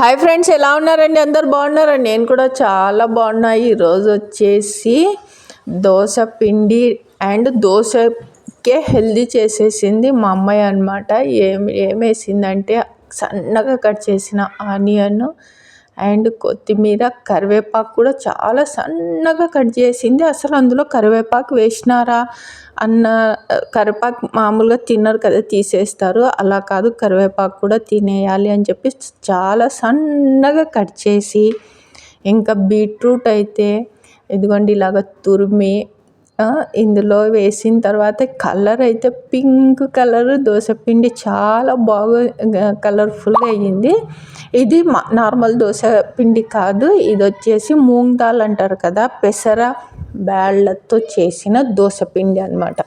Hi friends ఎలా ఉన్నారండి? అందరు బాగున్నారండి? నేను కూడా చాలా బాగున్నాయి ఈరోజు వచ్చేసి దోశ పిండి అండ్ దోశకే హెల్దీ చేసేసింది మా అమ్మాయి అనమాట ఏం ఏమేసిందంటే సన్నగా కట్ చేసిన ఆనియన్ అండ్ కొత్తిమీర కరివేపాకు కూడా చాలా సన్నగా కట్ చేసింది. అసలు అందులో కరివేపాకు వేసినారా అన్న కరివేపాకు మామూలుగా తిన్నారు కదా తీసేస్తారు. అలా కాదు కరివేపాకు కూడా తినేయాలి అని చెప్పి చాలా సన్నగా కట్ చేసి ఇంకా బీట్రూట్ అయితే ఇదిగోండి ఇలాగ తురిమి ఇందులో వేసిన తర్వాత కలర్ అయితే పింక్ కలర్ పిండి చాలా బాగా కలర్ఫుల్గా అయ్యింది. ఇది నార్మల్ దోశ పిండి కాదు ఇది వచ్చేసి మూంగ్ దాల్ అంటారు కదా పెసర బ్యాళ్ళతో చేసిన దోశ పిండి అనమాట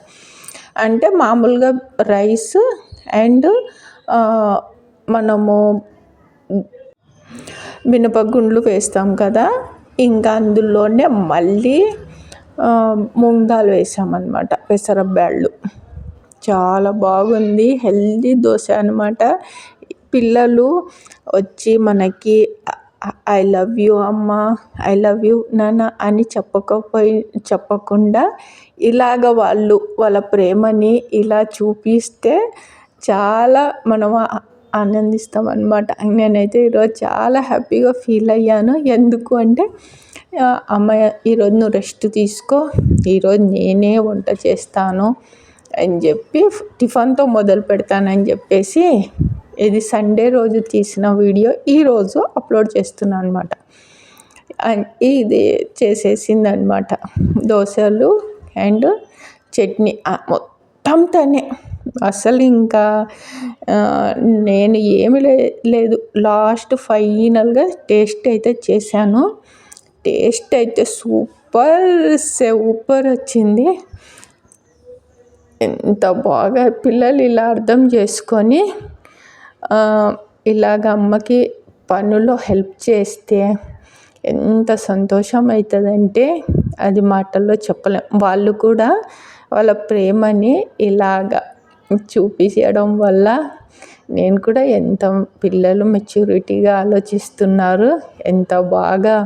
అంటే మామూలుగా రైస్ అండ్ మనము మినపగుండ్లు వేస్తాం కదా ఇంకా అందులోనే మళ్ళీ మూంగ్ దాల్ వేసామన్నమాట పెసరబ్యాళ్ళు చాలా బాగుంది హెల్దీ దోశ అనమాట పిల్లలు వచ్చి మనకి ఐ లవ్ యూ అమ్మ ఐ లవ్ యూ నాన్న అని చెప్పకపోయి చెప్పకుండా ఇలాగ వాళ్ళు వాళ్ళ ప్రేమని ఇలా చూపిస్తే చాలా మనం ఆనందిస్తాం అనమాట నేనైతే ఈరోజు చాలా హ్యాపీగా ఫీల్ అయ్యాను. ఎందుకు అంటే అమ్మ ఈరోజు నువ్వు రెస్ట్ తీసుకో ఈరోజు నేనే వంట చేస్తాను అని చెప్పి టిఫన్తో మొదలు పెడతానని చెప్పేసి ఇది సండే రోజు తీసిన వీడియో ఈరోజు అప్లోడ్ చేస్తున్నాను అనమాట ఇది చేసేసింది అనమాట దోశలు అండ్ చట్నీ మొత్తం తనే. అసలు ఇంకా నేను ఏమి లేదు. లాస్ట్ ఫైనల్గా టేస్ట్ అయితే చేశాను. టేస్ట్ అయితే సూపర్ సూపర్ వచ్చింది. ఎంత బాగా పిల్లలు ఇలా అర్థం చేసుకొని ఇలాగ అమ్మకి పనులో హెల్ప్ చేస్తే ఎంత సంతోషం అవుతుందంటే అది మాటల్లో చెప్పలేం. వాళ్ళు కూడా వాళ్ళ ప్రేమని ఇలాగ చూపించడం వల్ల నేను కూడా ఎంత పిల్లలు మెచ్యూరిటీగా ఆలోచిస్తున్నారు ఎంత బాగా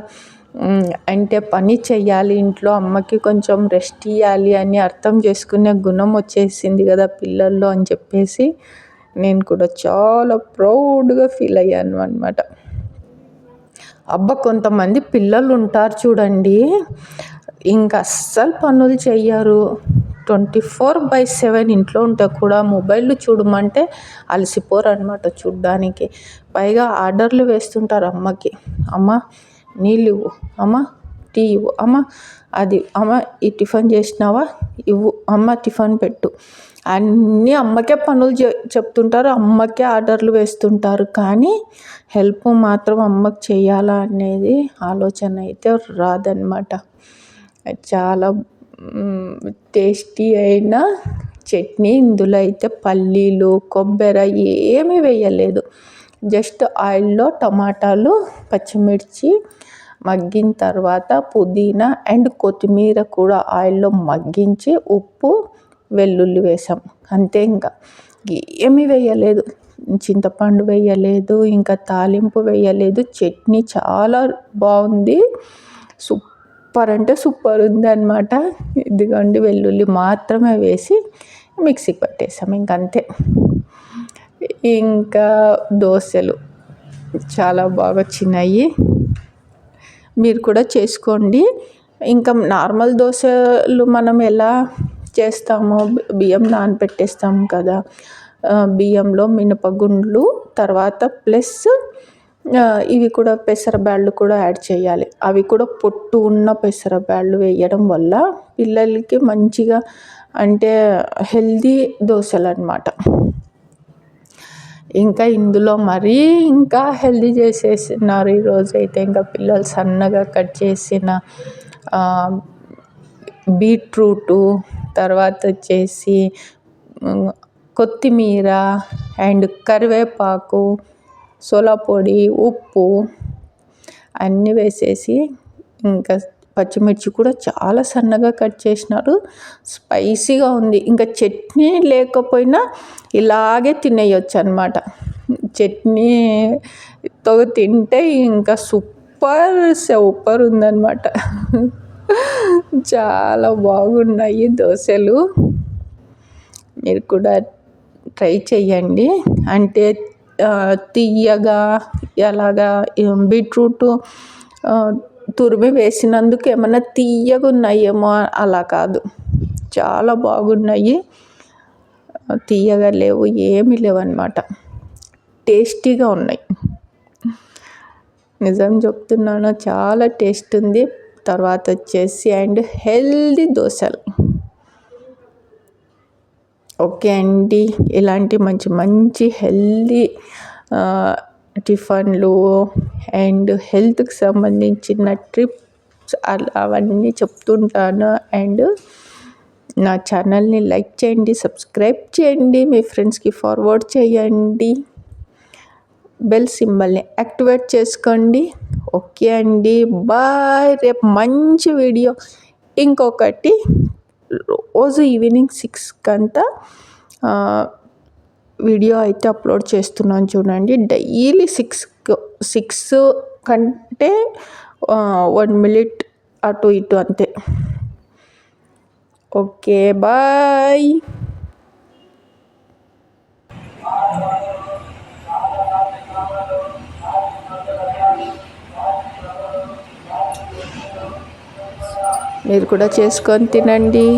అంటే పని చెయ్యాలి ఇంట్లో అమ్మకి కొంచెం రెస్ట్ ఇవ్వాలి అని అర్థం చేసుకునే గుణం వచ్చేసింది కదా పిల్లల్లో అని చెప్పేసి నేను కూడా చాలా ప్రౌడ్గా ఫీల్ అయ్యాను అనమాట అబ్బా కొంతమంది పిల్లలు ఉంటారు చూడండి ఇంకా అస్సలు పనులు చెయ్యరు. ట్వంటీ ఫోర్ బై సెవెన్ ఇంట్లో ఉంటే కూడా మొబైల్ చూడమంటే అలసిపోరు అనమాట చూడ్డానికి. పైగా ఆర్డర్లు వేస్తుంటారు అమ్మకి. అమ్మ నీళ్ళు ఇవ్వు. అమ్మ టీ ఇవ్వు. అమ్మ అది అమ్మ ఈ టిఫిన్ చేసినావా? ఇవ్వు. అమ్మ టిఫిన్ పెట్టు. అన్నీ అమ్మకే పనులు చెప్తుంటారు. అమ్మకే ఆర్డర్లు వేస్తుంటారు. కానీ హెల్ప్ మాత్రం అమ్మకి చేయాలా అనేది ఆలోచన అయితే రాదనమాట చాలా టేస్టీ అయిన చట్నీ. ఇందులో అయితే పల్లీలు కొబ్బరి ఏమీ వేయలేదు. జస్ట్ ఆయిల్లో టమాటాలు పచ్చిమిర్చి మగ్గిన తర్వాత పుదీనా అండ్ కొత్తిమీర కూడా ఆయిల్లో మగ్గించి ఉప్పు వెల్లుల్లి వేసాం. అంతే ఇంకా. ఏమీ వేయలేదు. చింతపండు వేయలేదు ఇంకా తాలింపు వేయలేదు. చట్నీ చాలా బాగుంది. సూపర్ అంటే సూపర్ ఉంది అనమాట ఇదిగోండి వెల్లుల్లి మాత్రమే వేసి మిక్సీకి పట్టేసాం. ఇంకంతే ఇంకా దోశలు చాలా బాగా వచ్చినాయి. మీరు కూడా చేసుకోండి. ఇంకా నార్మల్ దోశలు మనం ఎలా చేస్తామో బియ్యం నానబెట్టేస్తాము కదా. బియ్యంలో మినపగుండ్లు తర్వాత ప్లస్ ఇవి కూడా పెసరబ్యాళ్ళు కూడా యాడ్ చేయాలి. అవి కూడా పొట్టు ఉన్న పెసరబ్యాళ్ళు వేయడం వల్ల పిల్లలకి మంచిగా అంటే హెల్దీ దోశలు అనమాట ఇంకా ఇందులో మరీ ఇంకా హెల్దీ చేసేసినారు ఈరోజు అయితే. ఇంకా పిల్లలు సన్నగా కట్ చేసిన బీట్రూటు తర్వాత వచ్చేసి కొత్తిమీర అండ్ కరివేపాకు సోలా పొడి ఉప్పు అన్నీ వేసేసి ఇంకా పచ్చిమిర్చి కూడా చాలా సన్నగా కట్ చేసినారు. స్పైసీగా ఉంది. ఇంకా చట్నీ లేకపోయినా ఇలాగే తినేయొచ్చు అనమాట చట్నీతో తింటే ఇంకా సూపర్ సూపర్ ఉందన్నమాట. చాలా బాగున్నాయి దోశలు. మీరు కూడా ట్రై చేయండి అంటే తియ్యగా ఎలాగా బీట్రూట్ తురిమి వేసినందుకు ఏమన్నా తీయగా ఉన్నాయేమో అలా కాదు. చాలా బాగున్నాయి. తీయగా లేవు ఏమీ లేవు అనమాట టేస్టీగా ఉన్నాయి. నిజం చెప్తున్నాను చాలా టేస్ట్ ఉంది. తర్వాత వచ్చేసి అండ్ హెల్దీ దోశలు. ఓకే అండి. ఇలాంటి మంచి మంచి హెల్దీ టిఫన్లు అండ్ హెల్త్కి సంబంధించిన ట్రిప్స్ అలా అవన్నీ చెప్తుంటాను. అండ్ నా ఛానల్ని లైక్ చేయండి సబ్స్క్రైబ్ చేయండి మీ ఫ్రెండ్స్కి ఫార్వర్డ్ చేయండి. బెల్ సింబల్ని యాక్టివేట్ చేసుకోండి. ఓకే అండి బాయ్. రేపు మంచి వీడియో. ఇంకొకటి రోజు ఈవినింగ్ సిక్స్కి అంతా వీడియో అయితే అప్లోడ్ చేస్తున్నాను చూడండి. డైలీ సిక్స్ సిక్స్ కంటే వన్ మినిట్ అటు ఇటు అంతే. Okay bye. మీరు కూడా చేసుకొని తినండి.